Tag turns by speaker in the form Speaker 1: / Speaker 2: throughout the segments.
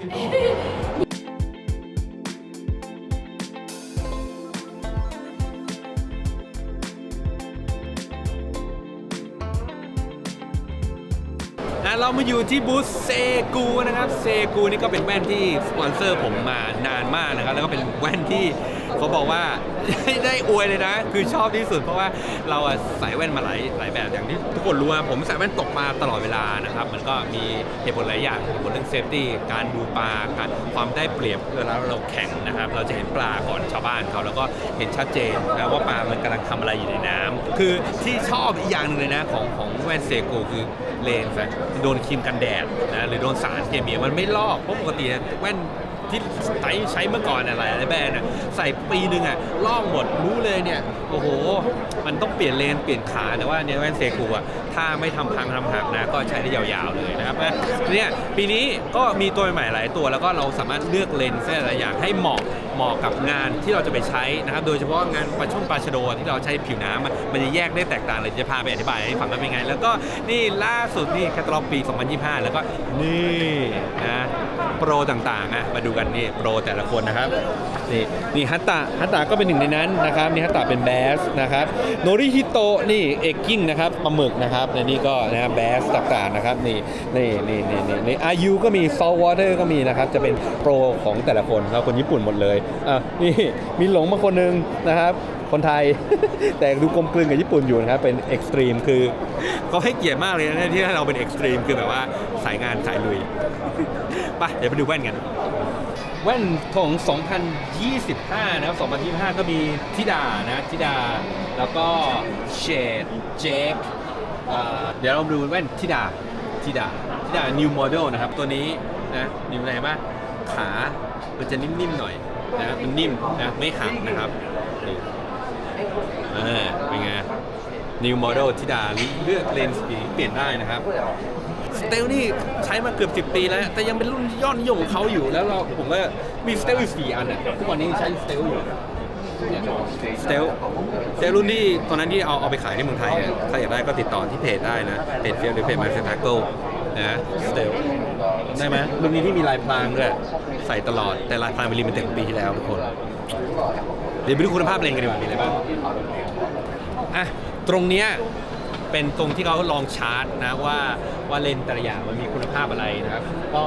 Speaker 1: Thank you. เรามาอยู่ที่บูธเซกูนะครับเซกูนี่ก็เป็นแว่นที่สปอนเซอร์ผมมานานมากนะครับ แล้วก็เป็นแว่นที่เขาบอกว่า ได้อวยเลยนะ คือชอบที่สุดเพราะว่าเราอะใส่แว่นมาหลายหลายแบบอย่างที่ทุกคนรู้ว่าผมใส่แว่นตกปลาตลอดเวลานะครับมันก็มีเหตุผลหลายอย่างเหตุผลเรื่องเซฟตี้การดูปลาการความได้เปรียบเวลาเราแข่งนะครับ เราจะเห็นปลาก่อนชาวบ้านเขาแล้วก็เห็นชัดเจนนะว่าปลามันกำลังทำอะไรอยู่ในน้ำคือที่ชอบอีกอย่างหนึ่งเลยนะของของแว่นเซกูคือ เลนส์โดนครีมกันแดดนะหรือโดนสารเคมีมันไม่ลอกเพราะปกติแว่นที่ใช้ใช้เมื่อก่อนอะไรอะไรแบรนด์อะใส่ปีหนึ่งอะลอกหมดรู้เลยเนี่ยโอ้โห มันต้องเปลี่ยนเลนเปลี่ยนขาแต่ว่าเนี่ยแว่นเซกูอะถ้าไม่ทำพังทำหักนะก็ใช้ได้ยาวๆเลยนะครับเนี่ยปีนี้ก็มีตัวใหม่หลายตัว แล้วก็เราสามารถเลือกเลนส์แต่ละอย่างให้เหมาะเหมาะกับงานที่เราจะไปใช้นะครับโดยเฉพาะงานปลาช่อนปลาชโดที่เราใช้ผิวน้ำ มันจะแยกได้แตกต่างเลยจะพาไปอธิบายให้ฟังว่าเป็นไง แล้วก็นี่ล่าสุดนี่แคตตาล็อกปี 2025 แล้วก็นี่นะโปรต่างๆอะมาดูกันนี่โปรแต่ละคนนะครับนี่นี่ฮัตตะฮัตตะก็เป็นหนึ่งในนั้นนะครับนี่ฮัตตะเป็นแบสนะครับโนริฮิโตะนี่เอกกิ้งนะครับปลาหมึกนะครับในนี่ก็นะครับแบสต่างๆนะครับนี่นี่นี่นี่นี่นี่อายุก็มีซอลวอเตอร์ก็มีนะครับจะเป็นโปรของแต่ละคนครับคนญี่ปุ่นหมดเลยอะนี่มีหลงมาคนหนึงนะครับ คนไทย แต่ดูกลมกลืนกับญี่ปุ่นอยู่นะครับเป็นเอ็กซ์ตรีมคือเขาให้เกียรติมากเลยนะที่เราเป็นเอ็กซ์ตรีมคือแบบว่าสายงานสายลุยไปเดี๋ยวไปดูแว่นกัน แว่นของ 2025 นะครับ 2025 ก็มีทิดานะทิดา แล้วก็เชดเจคเดี๋ยวเราดูแว่นทิดาทิดาทิดา new model นะครับ ตัวนี้นะนิวอะไรบ้างขา มันจะนิ่มๆหน่อยนะมันนิ่มนะไม่หักนะครับ เออเป็นไง new model ทิดาเลือกเลนส์สีเปลี่ยนได้นะครับสเตลนี่ใช้มาเกือบ 10 ปีแล้ว แต่ยังเป็นรุ่นยอดนิยมของเขาอยู่แล้วเราผมก็มีสเตลอยู่สี่อันอะทุกวันนี้ใช้สเตลอยู่สเตลสเตลรุ่นที่ตอนนั้นที่เอาเอาไปขายในเมืองไทยอะถ้าอยากได้ก็ติดต่อที่เพจได้นะ เพจเฟลหรือเพจมาเซทักโกนะสเตลได้ไหมรุ่นนี้ที่มีลายพรางด้วยใส่ตลอดแต่ลายพรางเป็นลิมิเต็ดปีที่แล้วทุกคนเดี๋ยวไปดูคุณภาพเลนส์กันดีกว่ามีอะไรบ้าง อะตรงเนี้ยเป็นตรงที่เขาลองชาร์ตนะว่าว่าเลนส์แต่ละอย่างมันมีคุณภาพอะไรนะครับ ก็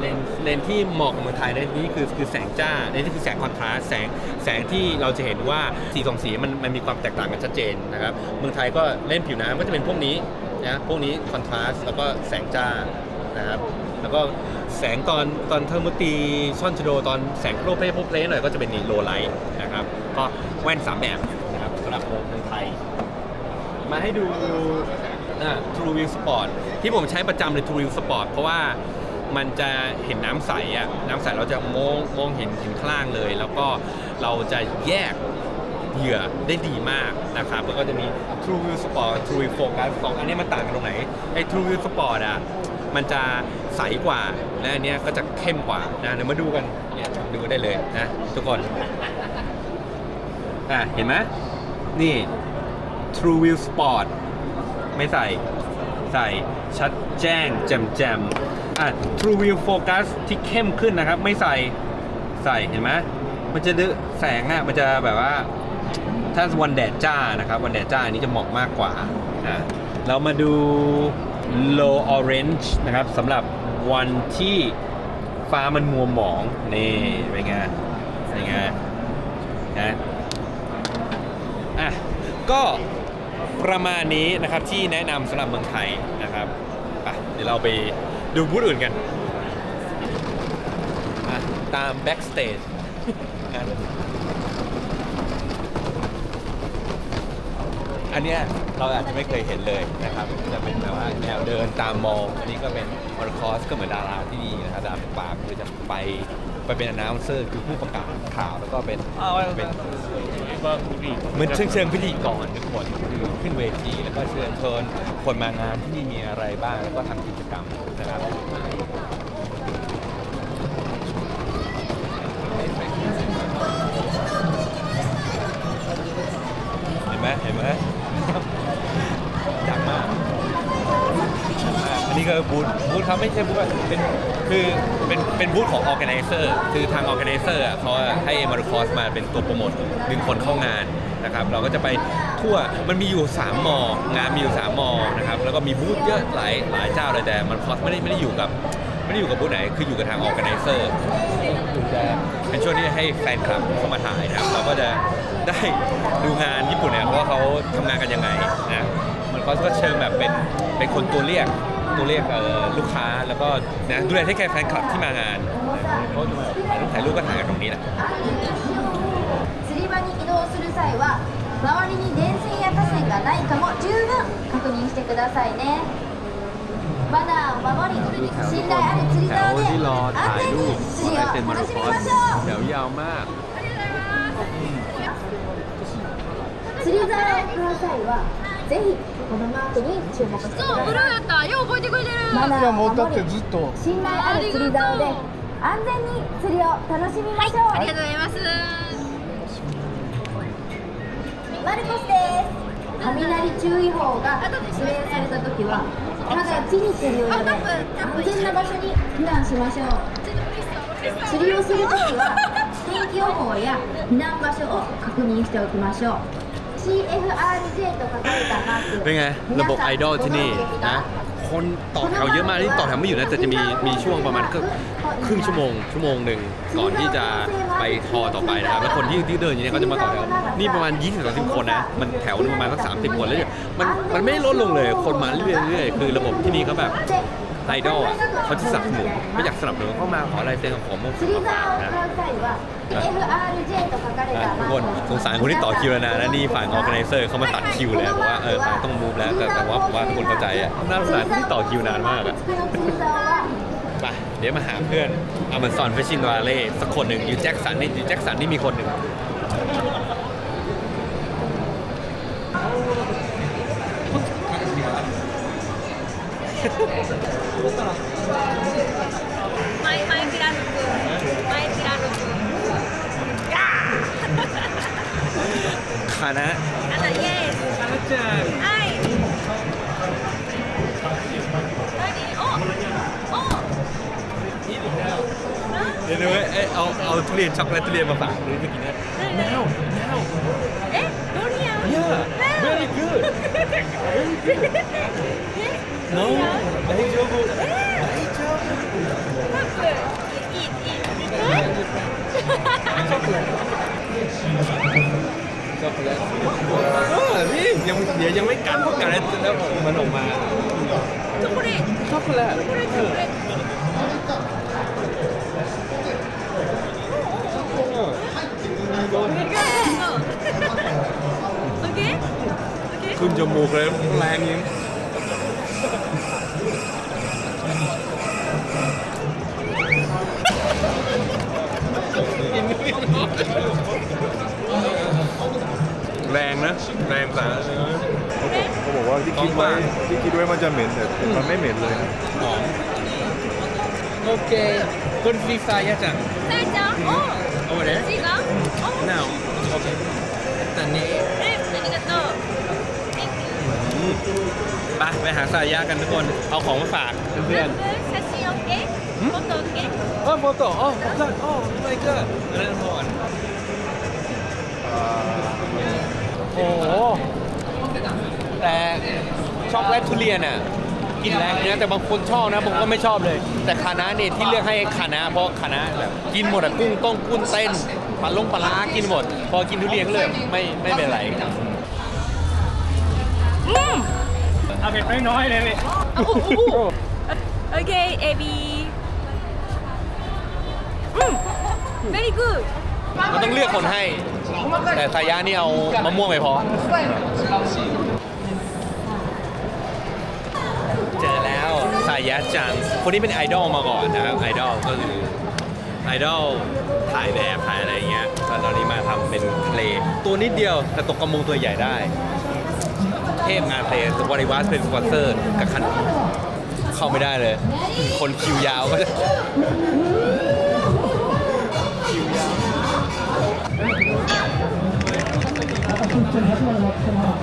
Speaker 1: เลนส์เลนส์ที่เหมาะกับเมืองไทยในที่นี้คือคือแสงจ้าในส์ที่คือแสงคอนทราสแสงแสงที่เราจะเห็นว่าสีสองสีมันมันมีความแตกต่างกันชัดเจนนะครับเมืองไทยก็เล่นผิวน้ำก็จะเป็นพวกนี้นะพวกนี้คอนทราสแล้วก็แสงจ้านะครับแล้วก็แสงตอนตอนเทอร์มตีซ่อนชโดตอนแสงโปรเพลโปรเพลหน่อยก็จะเป็นนี่โลไลท์นะครับก็แว่นสามแบบนะครับสำหรับเมืองไทย มาให้ดูอ่า True View Sport ที่ผมใช้ประจำเลย True View Sport เพราะว่ามันจะเห็นน้ำใสอะน้ำใสเราจะมองมองเห็นเห็นข้างล่างเลย แล้วก็เราจะแยกเหยื่อได้ดีมากนะครับแล้วก็จะมี True View Sport True View Focus สองอันนี้มันต่างกันตรงไหนไอ้ True View Sport อะมันจะใสกว่าและอันเนี้ยก็จะเข้มกว่านะเดี๋ยวมาดูกันเนี่ยดูได้เลยนะทุกคนอะเห็นไหมนี่ True View Sport ไม่ใส่ ใส่ชัดแจ้งแจ่มแจ่มอะ True View Focus ที่เข้มขึ้นนะครับ ไม่ใส่ใส่เห็นไหมมันจะดื้อแสงอะมันจะแบบว่า ถ้าวันแดดจ้านะครับ วันแดดจ้าอันนี้จะเหมาะมากกว่านะเรามาดู low orange นะครับสำหรับวันที่ฟ้ามันมัวหมองนี่เป็นไงเป็นไงนะอะก็ ประมาณนี้นะครับที่แนะนำสำหรับเมืองไทยนะครับไปเดี๋ยวเราไปดูบูธอื่นกันอะตาม backstage อะอันเนี้ยเราอาจจะไม่เคยเห็นเลยนะครับจะเป็นแบบว่าแนวเดินตามมองอันนี้ก็เป็นมอร์คอสก็เหมือนดาราที่นี่นะครับดาราปากคือจะไปไปเป็นอนาวเซอร์คือผู้ประกาศข่าวแล้วก็เป็นเป็น เหมือนเชิงเชิงพิธีก่อนทุกคนคือขึ้นเวทีแล้วก็เชิญเชิญคนมางานที่นี่มีอะไรบ้างแล้วก็ทำกิจกรรมนะครับเห็นไหมเห็นไหมดังมากดังมาก อันนี้ก็บูธบูธเขาไม่ใช่บูธเป็นคือเป็นเป็นบูธของ organizer คือทาง organizer อะเขาให้มารุคอสมาเป็นตัวโปรโมทดึงคนเข้างานนะครับ เราก็จะไปทั่วมันมีอยู่ 3 มองานมีอยู่ 3 มอนะครับแล้วก็มีบูธเยอะหลายหลายเจ้าเลยแต่มารุคอสไม่ได้ไม่ได้อยู่กับไม่ได้อยู่กับบูธไหนคืออยู่กับทาง organizer จะเป็นช่วงที่ให้แฟนคลับเข้ามาถ่ายนะครับเราก็จะได้ดูงานญี่ปุ่นเนี่ยว่าเขาทำงานกันยังไงนะมันก็เชิงแบบเป็นเป็นคนตัวเรียก ตัวเรียกเอ่อลูกค้าแล้วก็นะดูแลให้แค่แฟนคลับที่มางานเขาจะมาถ่ายรูปถ่ายรูปก็ถ่ายกันตรงนี้แหละ
Speaker 2: 釣り場に移動する際は周りに電線や架線がないかも十分確認してくださいねマナーを守り信頼ある釣り
Speaker 1: แถ
Speaker 2: 竿
Speaker 1: ว
Speaker 2: で
Speaker 1: ที่รอ
Speaker 2: 安
Speaker 1: ถ่าย
Speaker 2: 全
Speaker 1: รู
Speaker 2: に
Speaker 1: ป
Speaker 2: 釣りを
Speaker 1: ลายเซ็นมา
Speaker 2: 楽
Speaker 1: รุ
Speaker 2: し
Speaker 1: ค
Speaker 2: み
Speaker 1: อส
Speaker 2: ましょう
Speaker 1: แถวยาวมาก
Speaker 2: 釣り竿を買う際はぜひ このマークに注目してくだ
Speaker 3: そうブル
Speaker 2: さい
Speaker 3: ーやった。よう覚えてくれてる。
Speaker 2: マナーを守り
Speaker 4: てずっと。
Speaker 2: 信頼ある釣り竿で安全に釣りを楽しみましょう、
Speaker 3: ありがとうござい。ます
Speaker 2: マルコスです。雷注意報が指令された時は直ちに釣りをやめ安全な場所に避難しましょう。釣りをする時は天気予報や避難場所を確認しておきましょう CFRJ と書かれたマーク
Speaker 1: เป็นไง ระบบไอดอลที่นี่นะ คนต่อแถวเยอะมากที่ต่อแถวไม่อยู่นะแต่จะมีมีช่วงประมาณครึ่งครึ่งชั่วโมง ชั่วโมงหนึ่งก่อนที่จะไปทอต่อไปนะครับแล้วคนที่ที่เดินอยู่เนี่ยเขาจะมาต่อแถวนี่ประมาณ 20-30 คนนะ มันแถวหนึงประมาณสัก30 คนแล้วเนี่ยมันมันไม่ลดลงเลย คนมาเรื่อยๆคือระบบที่นี่เขาแบบ ไอดอลอ่ะเขาจะสนับสนุนไม่อยากสนับสนุนเข้ามาขอลายเซ็นของผม
Speaker 2: 釣り
Speaker 1: มา
Speaker 2: 竿
Speaker 1: ฝาก
Speaker 2: を
Speaker 1: นะ
Speaker 2: 買う際は CFRJ と書かれ
Speaker 1: อ่ะ
Speaker 2: た
Speaker 1: ทุก
Speaker 2: マ
Speaker 1: คน
Speaker 2: ーク
Speaker 1: สงสารคนที่ต่อคิวแล้วนะแล้วนี่ฝ่าย organizer เขามาตัดคิวเลยบอกว่าเออต้องมูฟแล้วแต่แต่ว่าผมว่าทุกคนเข้าใจอ่ะน่าสงสารคนที่ต่อคิวนานมากอ่ะ
Speaker 2: 釣り竿は
Speaker 1: ไปเดี๋ยวมาหาเพื่อนเอามันซอนฟิชชินวาเล่สักคนหนึ่งอยู่แจ็คสันนี่อยู่แจ็คสันนี่มีคนหนึ่ง นะ
Speaker 3: あなイエス
Speaker 1: อาจารย์
Speaker 3: はい何おお
Speaker 1: เดี๋ยวเว้ยเอ้ยเอาเอาทุเรียนช็อกโกแลตทุเรียนมาฝากดูเมื่อกี้นะ now now
Speaker 3: えドリアン
Speaker 1: yeah very good no 大丈夫大丈夫
Speaker 3: いいいい
Speaker 1: ช็อกโกแลตเออนี่ยังเดี๋ยวยังไม่กันเพราะกันแล้วแล้วมันออกมา
Speaker 3: チョコレート
Speaker 1: ช็อกโกแลต
Speaker 3: チョコレートチョコレート オッケーオッケー
Speaker 1: ขึ้นจมูกเลยแรงยิง
Speaker 4: คิด้วยมันจะเหม็นแต่มันไม่เหม็นเลยนะ
Speaker 1: หอมโอเคคนฟรีไฟยาจัง
Speaker 3: 살짝 어
Speaker 1: โอ้เด้
Speaker 3: 지금 어
Speaker 1: น่โอเคแต่นี้
Speaker 3: 네, 아리가ต่อ
Speaker 1: ไปไปหาสายยากันทุกคน เอาของมาฝากเพื่อน
Speaker 3: 그럼 사시 어깨 옷도 어깨
Speaker 1: ๆโอ้โฟโต้โอ้โฟโต้โอ้ไมเกิดเล่นบอลอ่าโอ้โหแต่ ช็อกโกแลตทุเรียนอะกินแรงนะแต่บางคนชอบนะผมก็ไม่ชอบเลย แต่คานะเนี่ยที่เลือกให้คานะเพราะคานะแบบกินหมดอะกุ้งต้มกุ้นเต้นปลาลงปลาร้ากินหมด พอกินทุเรียนก็เลยไม่ไม่เป็นไรอืม
Speaker 5: เอาเผ็ดน้อยๆเลย
Speaker 3: โอเคเอบีอืม very good.
Speaker 1: มันต้องเลือกคนให้ แต่สายานี่เอามะม่วงไปพอายาจัง คนนี้เป็นไอดอลมาก่อนนะครับ ไอดอลก็คือไอดอลถ่ายแบบถ่ายอะไรอย่างเงี้ยตอนนี้มาทำเป็นเพลงตัวนิดเดียวแต่ตกกระมงตัวใหญ่ได้ เทพงานเพลงสปอริวัสเป็นสปอนเซอร์กับคันเข้าไม่ได้เลย คนคิวยาวก็จะ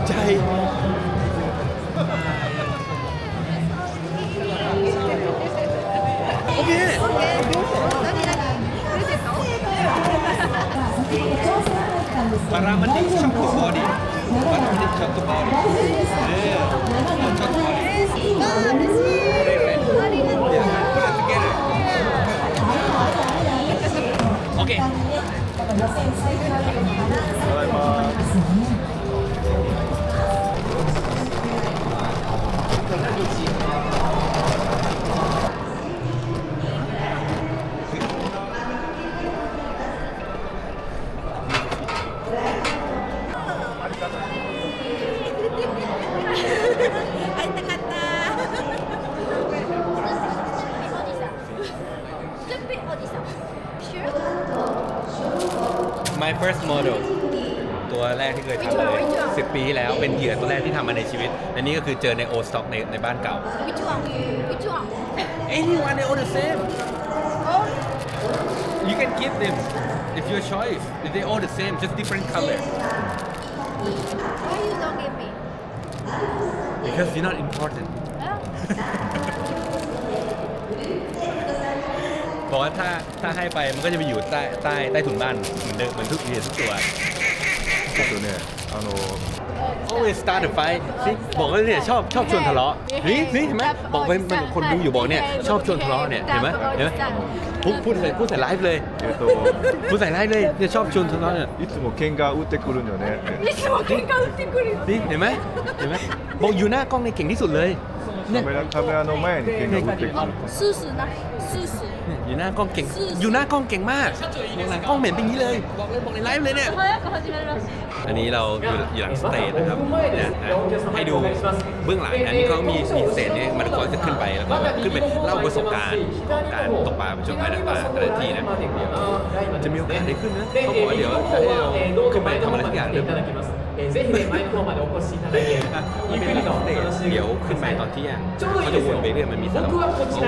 Speaker 1: ใจ パラマティックショックボディパラマティックショックボディーああ
Speaker 4: 嬉しい
Speaker 3: Okay. Bye bye.
Speaker 1: My first model ตัวแรกที่เคยทำเลย 10 ปีที่แล้วเป็นเหยื่อตัวแรกที่ทำมาในชีวิต และนี่ก็คือเจอในโอสต็อกในในบ้านเก่า
Speaker 3: Which one? Which one?
Speaker 1: Anyone they all the same
Speaker 3: Oh,
Speaker 1: you can give them it's your choice if they all the same just different color
Speaker 3: why you don't give me?
Speaker 1: because you're not important
Speaker 3: Huh?
Speaker 1: บอกว่าถ้าถ้าให้ไปมันก็จะไปอยู่ใต้ใต้ใต้ถุนบ้านเหมือนเดิมเหมือนทุกเหยื่อทุกตัว
Speaker 4: ちょっとねあの
Speaker 1: always start a fight สิบอกว่าเนี่ยชอบชอบชวนทะเลาะนี่นี่เห็นไหมบอกไปมันคนดูอยู่บอกเนี่ยชอบชวนทะเลาะเนี่ยเห็นไหมเห็นไหมพูดพูดใส่พูดใส่ไลฟ์เลย
Speaker 4: えっと
Speaker 1: พูดใส่ไลฟ์เลยเนี่ยชอบชวนทะเลาะเนี่ย
Speaker 4: いつも喧嘩打ってくるんよね
Speaker 3: いつも喧嘩売ってくるよ。
Speaker 1: นี่เห็นไหมเห็นไหมบอกอยู่หน้ากล้องในยเก่งที่สุดเลย
Speaker 4: カメラカメラの前に喧嘩打ってくる
Speaker 3: スースーな。スースー。
Speaker 1: ー อยู่หน้ากล้องเก่ง อยู่หน้ากล้องเก่งมากหลังกล้องเหม็นเป็นอย่างนี้เลย บอกเลยบอกในไลฟ์เลยเนี่ย อันนี้เราอยู่อย่หลังสเตจนะครับเนี่ยให้ดูเบื้องหลังอันนี้เขามีมีสเตจเนี่ยมันก็จะขึ้นไปแล้วก็ขึ้นไปเล่าประสบการณ์ของการตกปลาประจนภัยต่างาแต่ละที่นะจะมีโอกาสได้ขึ้นนะเขาบอกว่าเดี๋ยวจะให้เราขึ้นไปทำอะไรสักอย่างเลย
Speaker 5: えーぜひね前の方までお越しいただいてゆっくりとお楽しみ
Speaker 1: เดี๋ยวขึ้นไปตอนเที่ยงเขาจะวนไปเรื่อยมันมีสลับเขา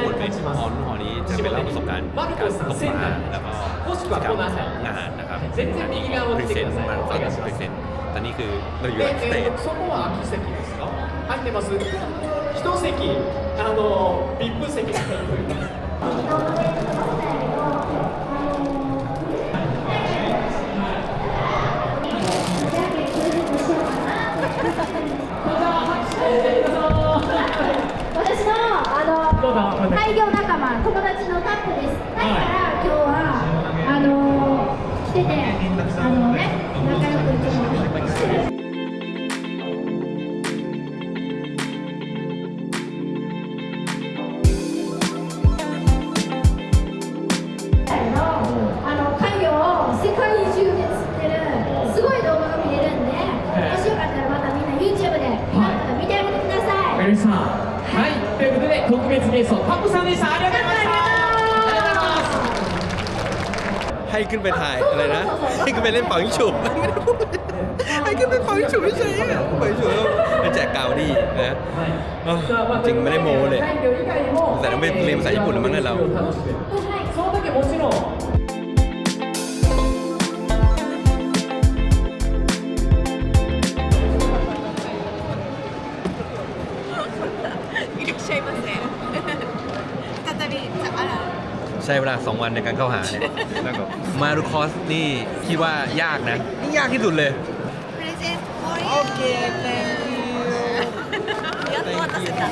Speaker 1: วนไปฮอลฮอลนี้จะเป็นเล่าประสบการณ์การตกปลาแล้วก็กิจกรรมของงานนะครับอันนี้พรีเซนต์มันก็พรีเซนต์ตอนนี้คือเราอยู่หลังสเต
Speaker 5: で、え
Speaker 1: จ
Speaker 5: ーそこは空き席ですか入ってます一席あの VIP 席が入ってる
Speaker 2: 私 あの開業仲間友達のタップです。だから今日はあのー来ててあのね仲良くいつもしてる
Speaker 1: นไปถ่ายอะไรนะ ให้ขึ้นไปเล่นเป่ายิงฉุบไม่ได้พูดให้ขึ้นไปเป่ายิงฉุบไม่ใช่อะเป่ายิงฉุบแล้วไปแจกกาวดีนะเอ้าจริงไม่ได้โม้เลย แต่ต้องไปเรียนภาษาญี่ปุ่นแล้วมั้งเนี่ยเรา
Speaker 5: その時もちろん
Speaker 3: いらっしゃいませ。
Speaker 1: ช้เวลา 2 วันในการเข้าหาเนี่ย
Speaker 4: なんか
Speaker 1: มารูคอสนี่คิดว่ายากนะ นี่ยากที่สุดเลย
Speaker 3: プレゼント。オッケー、やっと渡せた。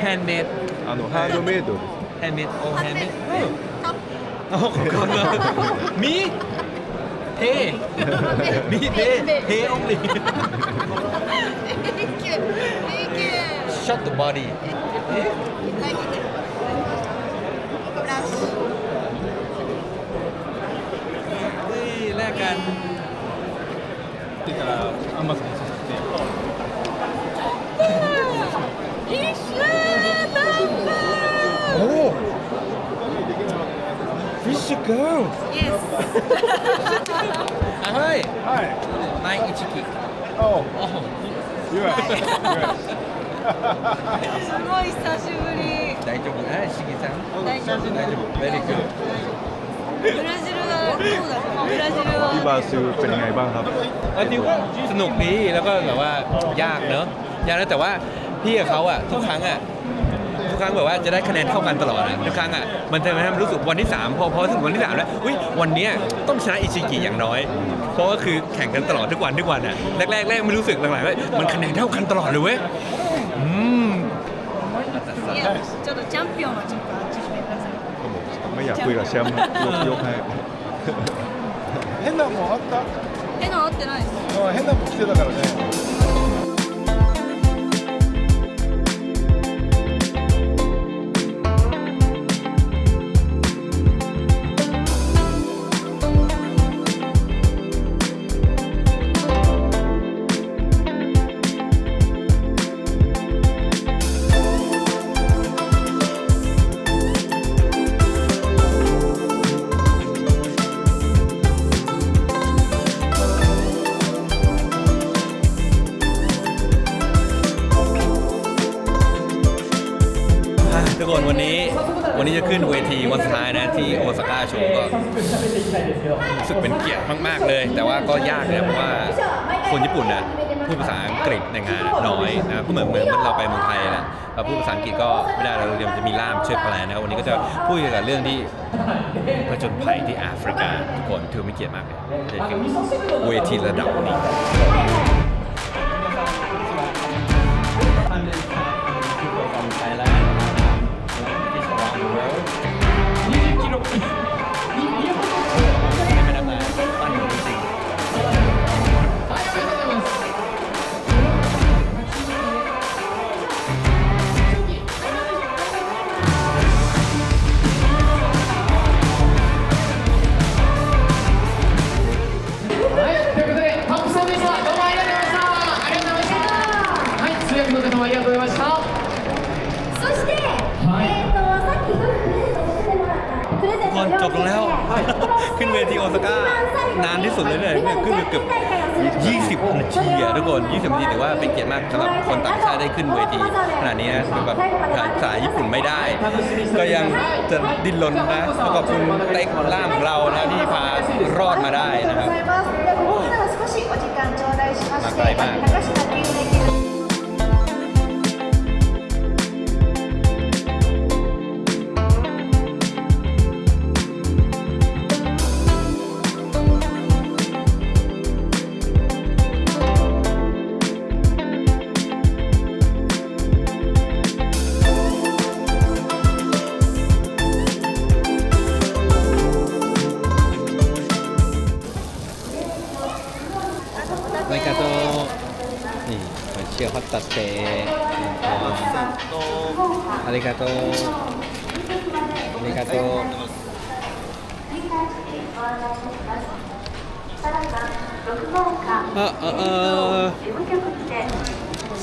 Speaker 1: แฮนด์เมด
Speaker 4: あのハンドメイドです
Speaker 1: แฮนด์เมดโอ้แฮนด์เมด
Speaker 3: カップ
Speaker 1: โอ้ขอบคุณมากมีเทมีเทเทองลี
Speaker 3: Thank you. Thank you.
Speaker 1: shut the body
Speaker 3: はい、見て。ブ って
Speaker 1: たらアマゾンに誘って。
Speaker 3: 一緒だ
Speaker 1: った。おお。
Speaker 3: フ
Speaker 1: ィッシュ君。Yes。
Speaker 4: はい。
Speaker 1: はい。毎日聞く。
Speaker 4: おお。You are.
Speaker 3: すごい。久しぶり。
Speaker 1: 大丈夫ね、しげさん。
Speaker 3: 大丈夫。
Speaker 1: 大丈夫。Very good。
Speaker 3: ブラジル。 はどうだろう。ブラジル
Speaker 4: リ
Speaker 3: は。
Speaker 4: バースเป็นยังไงบ้างครับ
Speaker 1: เออดิวก็สนุกดีแล้วก็แบบว่ายากเนอะยากนะแต่ว่าพี่กับเขาอะทุกครั้งอะทุก ครั้งแบบว่าจะได้คะแนนเท่ากันตลอดอะทุกครั้งอ่ะมันจะทำให้รู้สึกวันที่ 3 พอพอถึงวันที่3แล้วอุ้ยวันเนี้ยต้องชนะอิชิกิอย่างน้อย เพราะว่าคือแข่งกันตลอดทุกวันทุกวันอ่ะแรกแรกแรกไม่รู้สึกหลังๆว่ามันคะแนนเท่ากันตลอดเลยเว้ยอืม
Speaker 3: いやちょっとチャンピオンはちょっとあっちしてください
Speaker 4: ไม่อยากคุยกับแชมป์ยกยกให้
Speaker 6: 変なもんあった？
Speaker 3: えな合ってないです。
Speaker 6: あ変なもん着てたからね
Speaker 1: จญภัยที่แอฟริกาทุกคนถือไม่เกียรติมากเลยเวทีระดับนี้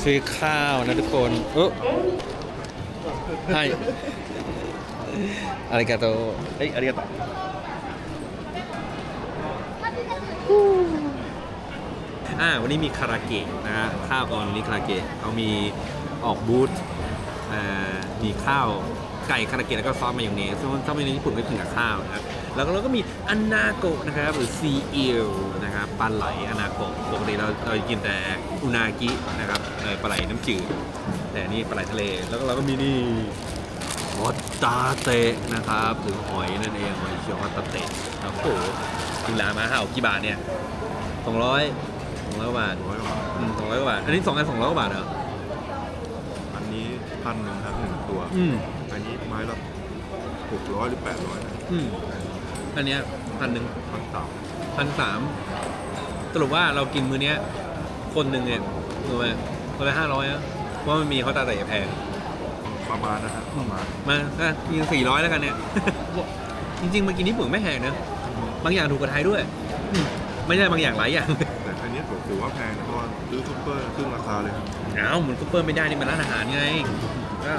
Speaker 1: ซื้อข้าวนะทุกคนเออให้อะไรกันตัวเฮ้ยอะไรกันตอ่าวันนี้มีคาราเกะนะฮะข้าวออนนี้คาราเกะเขามีออกบูธมีข้าวไก่คาราเกะแล้วก็ซอสมายองเนสซอสมายองเนสญี่ปุ่นก็กิงกับข้าวนะแล้วเราก็มี อันนาโกะนะครับหรือซีอิลนะครับปลาไหลอันนาโกะปกติเราเรากินแต่อุนากินะครับเออปลาไหลน้ำจืดแต่อันนี่ปลาไหลทะเลแล้วก็เราก็มีนี่ฮอตตาเตะนะครับหรือหอยนั่นเองหอยเชลล์ฮอตตาเตะโอ้โหกินร้านมาห้ากี่บาทเนี่ยสองร้อยสองร้อยกว่าบาท
Speaker 4: ร้อยกว่า
Speaker 1: อืมสองร้อยกว่าบาทอันนี้สองอันสองร้อยกว่าบาทเหรอ
Speaker 4: อันนี้พันหนึ่งครับหนึ่งตัว
Speaker 1: อืม
Speaker 4: อันนี้ไม้ละหกร้อยหรือแปดร้อยนะ
Speaker 1: อืม อันเนี้ยพันหนึ่ง
Speaker 4: พันสาม
Speaker 1: พันสามสรุปว่าเรากินมื้อเนี้ย คนหนึ่งเนี่ยรู้ไหมคนละห้าร้อยอะเพราะมันมีเขาตาแต่แพง
Speaker 4: ประมาณนะครับประมาณ
Speaker 1: มาอะกินสี่ร้อยแล้วกันเนี่ย จริงๆมากินญี่ปุ่นไม่แพงนะบางอย่างถูกกว่าไทยด้วยอืมไม่ใช่บางอย่างหลายอย่าง
Speaker 4: แต่อันนี้ถือว่าแพงนะเพราะว่าซื้อซุปเปอร์ครึ่งราคาเลยครับ
Speaker 1: อ้าวมันซุปเปอร์ไม่ได้นี่มันร้านอาหารไงก็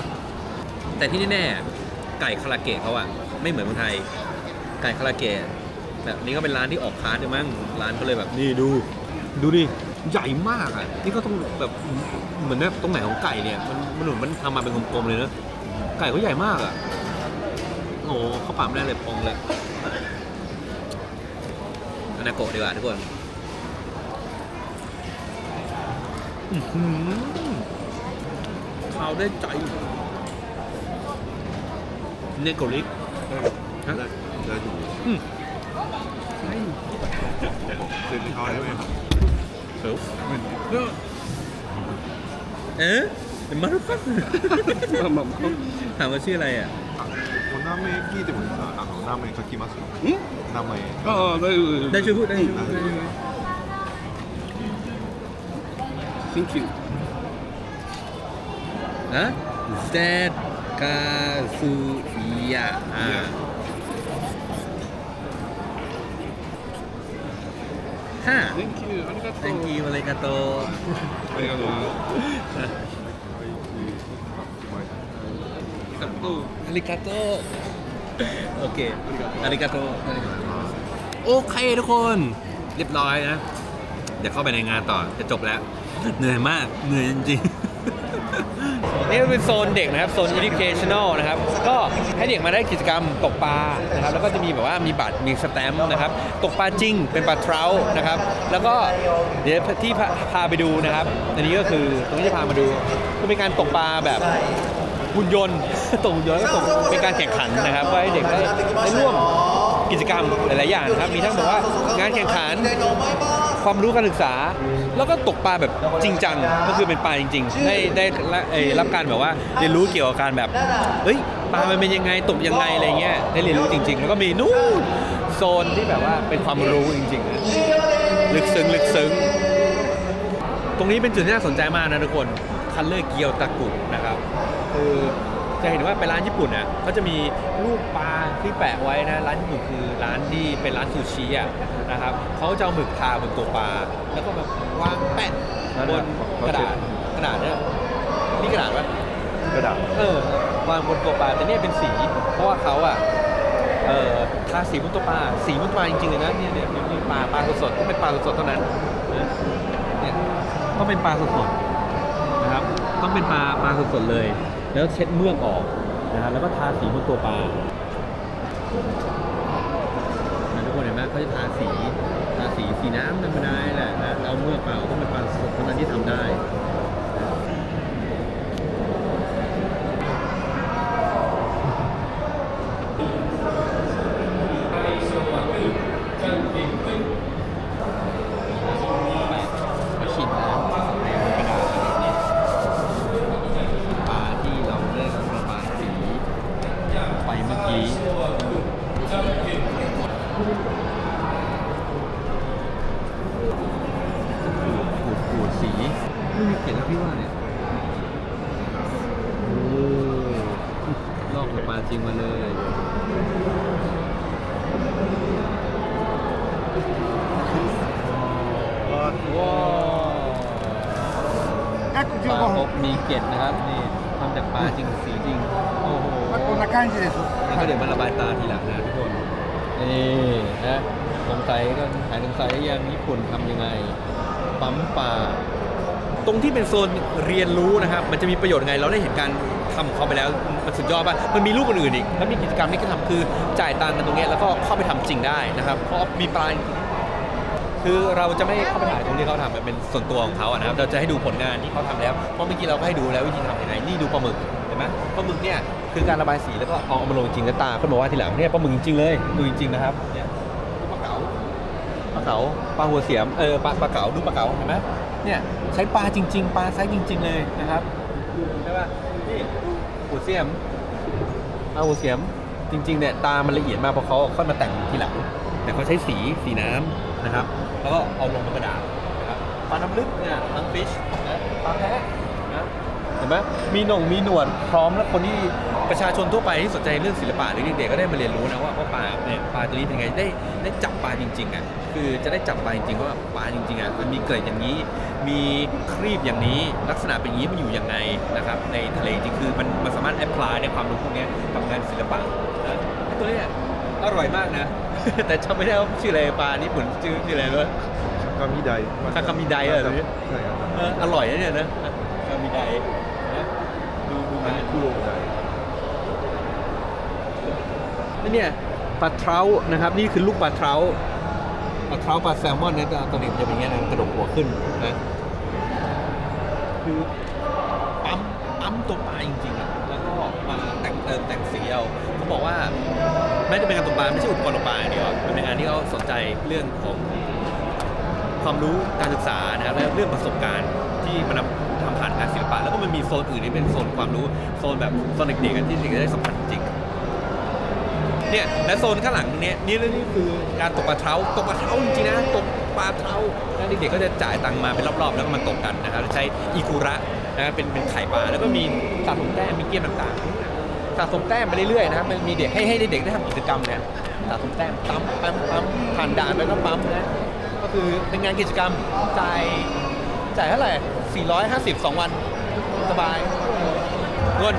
Speaker 1: แต่ที่แน่ๆไก่คาราเกะเขาอะไม่เหมือนเมืองไทย ไก่คาราเกะแบบนี้ก็เป็นร้านที่ออกค้าร์ดเลยมั้งร้านก็เลยแบบนี่ดู ดูดิใหญ่มากอะนี่ก็ต้องแบบเหมือนแบบตรงไหนของไก่เนี่ยมันมันหนุนมันทำมาเป็นกลมๆเลยเนอะไก่ก็ใหญ่มากอะโอ้เข้าปากไม่ได้เลยพองเลยนาโกะดีกว่าทุกคนข้าวได้ใจเนโกลิก
Speaker 4: ฮะ 大丈夫
Speaker 1: อืม
Speaker 4: 全然変わりません
Speaker 1: เดี๋ยวเอ๊ะเป็นมารุฟัสถามว่าชื่ออะไรอ่ะ
Speaker 4: お名前聞いてもいいですかあの名前書きますよ名前
Speaker 6: ああ大丈夫
Speaker 1: ได้ช่วยพูดได้ช่วยพูด
Speaker 6: Thank you
Speaker 1: นะเซดก ห้า
Speaker 6: Thank you ありがとう
Speaker 1: thank you อะไรกาโต
Speaker 6: ありがとう
Speaker 1: อาริกาโตโอเคอาริกาโตโอเคทุกคน เรียบร้อยนะ เดี๋ยวเข้าไปในงานต่อ จะจบแล้ว เหนื่อยมาก เหนื่อยจริงๆ นี่เป็นโซนเด็กนะครับโซน educational นะครับก็ให้เด็กมาได้กิจกรรมตกปลานะครับแล้วก็จะมีแบบว่ามีบัตรมีสแตมป์นะครับตกปลาจริงเป็นปลาเทรานะครับแล้วก็เดี๋ยวที่พาพาไปดูนะครับอันนี้ก็คือตรงนี้จะพามาดูก็เป็นการตกปลาแบบหุ่นยนต์ตกหุ่นยนต์ก็ตกเป็นการแข่งขันนะครับให้เด็กได้ได้ร่วมกิจกรรมหลาย ๆ อย่างครับมีทั้งแบบว่างานแข่งขันความรู้การศึกษา แล้วก็ตกปลาแบบจริงจังก็คือเป็นปลาจริง ๆ ได้ได้ละเอ่อรับการแบบว่าเรียนรู้เกี่ยวกับการแบบเฮ้ยปลามันเป็นยังไงตกยังไงอะไรเงี้ยได้เรียนรู้จริง ๆ แล้วก็มีนู่นโซนที่แบบว่าเป็นความรู้จริงๆนะลึกซึ้งลึกซึ้งตรงนี้เป็นจุดที่น่าสนใจมากนะทุกคนคันเลอร์เกียวตะกุนะครับคือ จะเห็นว่าไปร้านญี่ปุ่นอะเขาจะมีรูปปลาที่แปะไว้นะร้านญี่ปุ่นคือร้านที่เป็นร้านซูชิอะนะครับเขาจะเอาหมึกทาบนตัวปลาแล้วก็แบบวางแปะบนกระดาษกระดาษเนี่ยนี่กระดาษปะ
Speaker 4: กระดาษ
Speaker 1: เออวางบนตัวปลาแต่เนี่ยเป็นสี เพราะว่าเขาอะเอ่อทาสีบนตัวปลาสีบนตัวปลาจริงๆเลยนะเนี่ยเนี่ยมีปลาปลาสดๆต้องเป็นปลาสดๆเท่านั้นนะเนี่ยต้องเป็นปลาสดๆนะครับต้องเป็นปลาปลาสดๆเลย แล้วเช็ดเมือกออกนะฮะแล้วก็ทาสีบนตัวปลานะทุกคนเห็นไหมเขาจะทาสีทาสีสีน้ำธรรมดาแหละนะเราเมือกเปล่าต้องเป็นปลาสดเท่านั้นที่ทำได้น้ำในกระดาษแบบนี้ปลาที่เราได้ระบายสีไปเมื่อกี้ ขูดขูดสีไม่มีเขียนแล้วพี่ว่าเนี่ยโอ้ลอกกับปลาจริงมาเลย ว้าวปลาพบมีเกล็ดนะครับ นี่ทำจากปลาจริงสีจริง โอ้โห
Speaker 6: こんな感じです
Speaker 1: แล้วก็เดี๋ยวมาระบายตาทีหลังนะทุกคน นี่นะสงสัยก็หายสงสัยยังญี่ปุ่นทำยังไง ปั๊มปลาตรงที่เป็นโซนเรียนรู้นะครับ มันจะมีประโยชน์ไง เราได้เห็นการทำของเขาไปแล้ว มันสุดยอดป่ะ มันมีรูปอื่นๆอีก แล้วมีกิจกรรมที่เขาทำคือจ่ายตังค์กันตรงเนี้ยแล้วก็เข้าไปทำจริงได้นะครับ เพราะมีปลาคือเราจะไม่เข้าไปถ่ายตรงที่เขาทำแบบเป็นส่วนตัวของเขาอะนะครับ เราจะให้ดูผลงานที่เขาทำแล้ว เพราะเมื่อกี้เราก็ให้ดูแล้ววิธีทำยังไง นี่ดูปลาหมึก ไหมปลาหมึกเนี่ยคือการระบายสีแล้วก็เอามาลงจริงแล้วตาเขาบอกว่าทีหลังเนี่ยปลาหมึกจริงเลยดูจริงๆนะครับเนี่ยดูปลาเก๋าปลาเก๋าปลาหัวเสียมเออปลาปลาเก๋าดูปลาเก๋าเห็นไหมเนี่ยใช้ปลาจริง ๆ ปลาไซส์จริง ๆ เลยนะครับใช่ป่ะนี่หัวเสียมปลาหัวเสียมจริงๆเนี่ยตามันละเอียดมากเพราะเขาค่อยมาแต่งทีหลังแต่เขาใช้สีสีน้ำนะครับ แล้วก็เอาลงบนกระดาษนะครับปลาน้ำลึกเนี่ยทั้งฟิชปลาแพะ ไหมมีหน่งมีหนวดพร้อมแล้วคนที่ประชาชนทั่วไปที่สนใจเรื่องศิลปะหรือเด็กๆก็ได้มาเรียนรู้นะว่าว่าปลาเนี่ยปลาตัวนี้เป็นไงได้ได้จับปลาจริงๆอะคือจะได้จับปลาจริงๆว่าปลาจริงๆอะมันมีเกล็ดอย่างนี้ มีครีบอย่างนี้ ลักษณะเป็นอย่างนี้มันอยู่ยังไงนะครับในทะเลจริงคือมันมันสามารถแอพพลายในความรู้พวกเนี้ยกับงานศิลปะนะไอ้ตัวเนี้ยอร่อยมากนะ แต่จำไม่ได้ว่าชื่ออะไรปลาญี่ปุ่นชื่อชื่ออะไรด้วย
Speaker 4: คามิได
Speaker 1: คาคามิไดเหรอ
Speaker 4: ใช่ครับ
Speaker 1: เอออร่อยนะเนี่ยนะคา มิไดนะดูดู
Speaker 4: อัน
Speaker 1: งาน
Speaker 4: นี้คุโรได
Speaker 1: นี่เนี่ยปลาเท้านะครับ นี่คือลูกปลาเท้าปลาเท้าปลาแซลมอนเนี่ยตัวนี้จะเป็นอย่างเงี้ยนะกระดกหัวขึ้นนะคือปั๊มปั๊มตัวปลาจริงๆอะแล้วก็มาแต่งติมแต่งสีเอาเขาบอกว่าไม่ได้เป็นการตกปลาไม่ใช่อุปกรณ์ตกปลาอย่างเดียวมันเป็นงานที่เขาสนใจเรื่องของความรู้การศึกษานะครับและเรื่องประสบการณ์ที่มันน วก็มันมีโซนอื่นที่เป็นโซนความรู้โซนแบบโซนเด็กๆกันที่เด็กๆได้สัมผัสจริงเนี่ยและโซนข้างหลังเนี่ยนี่นี่คือการตกปลาเท้าตกปลาเท้าจริงๆนะตกปลาเท้าแล้วเด็กๆก็จะจ่ายตังค์มาเป็นรอบๆ แล้วก็มาตกกันนะครับใช้อีกุระนะครับเป็นเป็นไข่ปลาแล้วก็มีสะสมแต้มมีเกมต่างๆสะสมแต้มไปเรื่อยๆนะครับมันมีเด็กให้ให้เด็กๆได้ทำกิจกรรมเนี่ยสะสมแต้มปั๊มปั๊มปั๊มผ่านด่านไปก็ปั๊มนะก็คือเป็นงานกิจกรรมจ่ายจ่ายเท่าไหร่450 2วัน สบายทุกคน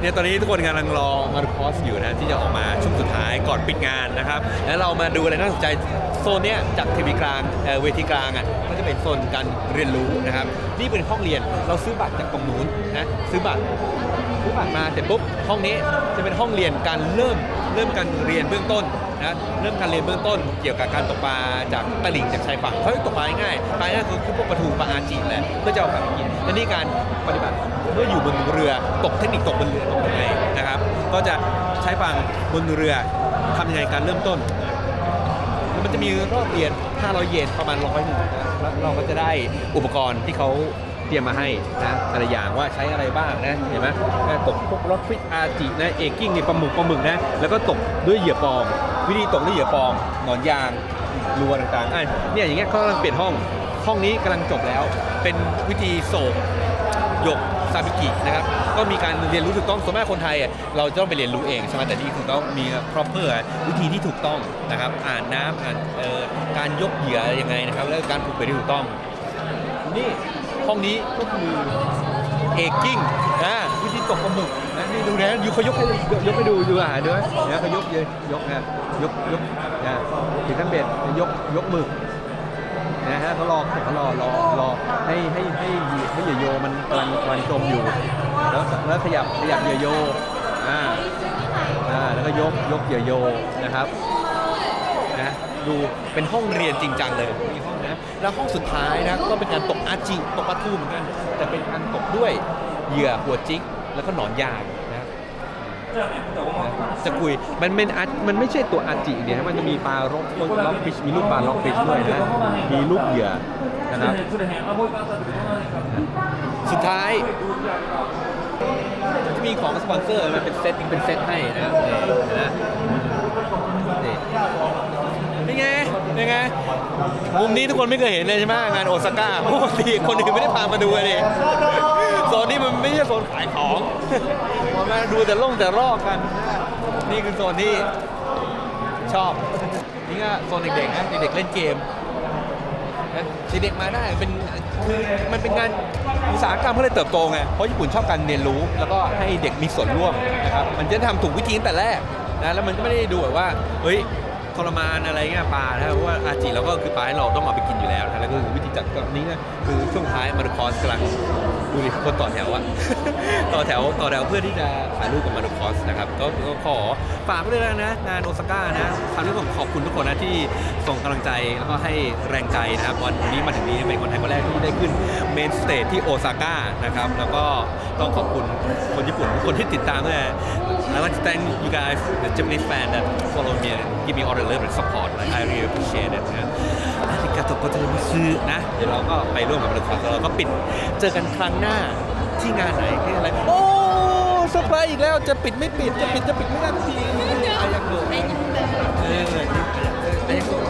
Speaker 1: เนี่ยตอนนี้ทุกคนกำลังรอมาดูคอสอยู่นะที่จะออกมาช่วงสุดท้ายก่อนปิดงานนะครับ แล้วเรามาดูอะไรน่าสนใจโซนเนี้ยจากทีวีกลางเอ่อเวทีกลางอะก็จะเป็นโซนการเรียนรู้นะครับ นี่เป็นห้องเรียนเราซื้อบัตรจากตรงนู้นนะซื้อบัตรซื้อบัตรมาเสร็จปุ๊บห้องนี้จะเป็นห้องเรียนการเริ่มเริ่มการเรียนเบื้องต้น นะเริ่มการเรียนเบื้องต้นเกี่ยวกับการตกปลาจากตลิ่งจากชายฝั่งเขาตกปลาง่ายปลาง่ายคือพวกปลาทูปลาอาจีนแหละเพื่อจะเอากลับมากินและนี่การปฏิบัติเมื่ออยู่บนเรือตกเทคนิคตกบนเรือตกยังไงนะครับ ก็จะใช้ฝั่งบนเรือทำยังไงการเริ่มต้น มันจะมีรอบเรียน500เยนประมาณร้อยหนึ่งนะแล้วเราก็จะได้อุปกรณ์ที่เขาเตรียมมาให้นะแต่ละอย่างว่าใช้อะไรบ้างนะเห็นไหมตกพวกล็อกฟิตอาจินะเอกิ้งนี่ปลาหมึกปลาหมึกนะแล้วก็ตกด้วยเหยื่อปลอม วิธีตกด้วยเหยื่อปลอมหนอนยางรัวต่างๆอะเนี่ยอย่างเงี้ยเขากำลังเปลี่ยนห้อง ห้องนี้กำลังจบแล้ว เป็นวิธีโศกหยกซาบิกินะครับ ก็มีการเรียนรู้ถูกต้องส่วนมากคนไทยอะเราจะต้องไปเรียนรู้เองใช่ไหมแต่นี่คือต้องมี proper วิธีที่ถูกต้องนะครับ อ่านน้ำอ่านเอ่อการยกเหยื่อยังไงนะครับ แล้วการผูกเบ็ดที่ถูกต้อง นี่ห้องนี้ก็คือเอกิ้งนะวิธีตกปลาหมึก ดูนะยูเขายกให้ยกให้ดูดูอาหารด้วยนะเขายกเยอะยกนะยกยกนะถึงขั้นเบ็ดยกยกมึกนะฮะเขารอเขารอรอรอให้ให้ให้ให้เหยื่อโยมันกำลังกำลังจมอยู่ แล้วแล้วขยับขยับเหยื่อโยอ่าอ่าแล้วก็ยกยกเหยื่อโยนะครับนะดูเป็นห้องเรียนจริงจังเลยมีห้องนะแล้วห้องสุดท้ายนะก็เป็นการตกอาจิตกปลาทูเหมือนกันแต่เป็นการตกด้วยเหยื่อหัวจิกแล้วก็หนอนยาง จะคุยมันเป็นอามันไม่ใช่ตัวอาจิเนี่ยมันจะมีปลาล็อกล็อกฟิชมีลูกปลาล็อกฟิชด้วยนะมีลูกเหยื่อนะครับสุดท้ายจะมีของสปอนเซอร์มันเป็นเซตเป็นเซตให้นะนี่นะนี่เป็นไงเป็นไงมุมนี้ทุกคนไม่เคยเห็นเลยใช่ไหมงานโอซาก้าปกติคนอื่นไม่ได้พามาดูเลย โซนนี้มันไม่ใช่โซนขายของมามาดูแต่ล่องแต่รอกกัน นี่คือโซนที่ชอบ นี่ก็โซนเด็กๆนะเด็กๆเล่นเกมนะเด็กๆมาได้เป็นคือมันเป็นงานอุตสาหกรรมเขาเลยเติบโตไงเพราะญี่ปุ่นชอบการเรียนรู้ แล้วก็ให้เด็กมีส่วนร่วมนะครับมันจะทำถูกวิธีตั้งแต่แรกนะแล้วมันก็ไม่ได้ดูแบบว่าเฮ้ยทรมานอะไรเงี้ยปลานะเพราะว่าอาจิเราก็คือปลาให้เราต้องเอาไปกินอยู่แล้วนะแล้วก็คือวิธีจัดกับนี้ก็คือช่วงท้ายมารุคอสกำลัง ดูดิคนต่อแถวอะ ต่อแถวต่อแถวเพื่อที่จะถ่ายรูปกับมารุคอสนะครับก็ก็ขอฝากไว้ด้วยแล้วนะงานโอซาก้านะคราวนี้ผมขอบคุณทุกคนนะที่ส่งกำลังใจแล้วก็ให้แรงใจนะครับวันนี้มาถึงนี้เป็นคนไทยคนแรกที่ได้ขึ้นเมนสเตจที่โอซาก้านะครับแล้วก็ต้องขอบคุณคนญี่ปุ่นทุกคนที่ติดตามด้วย I would like to thank you guys, the Japanese fan that follow me and give me all the love and support. Like, I really appreciate it. อาริกาโตโกเตมิซึนะ เดี๋ยวเราก็ไปร่วมกับละครแล้วเราก็ปิด เจอกันครั้งหน้าที่งานไหนที่อะไร โอ้เซอร์ไพรส์อีกแล้ว จะปิดไม่ปิด จะปิดจะปิดไม่ได้สักทีอายังโกะอายังโ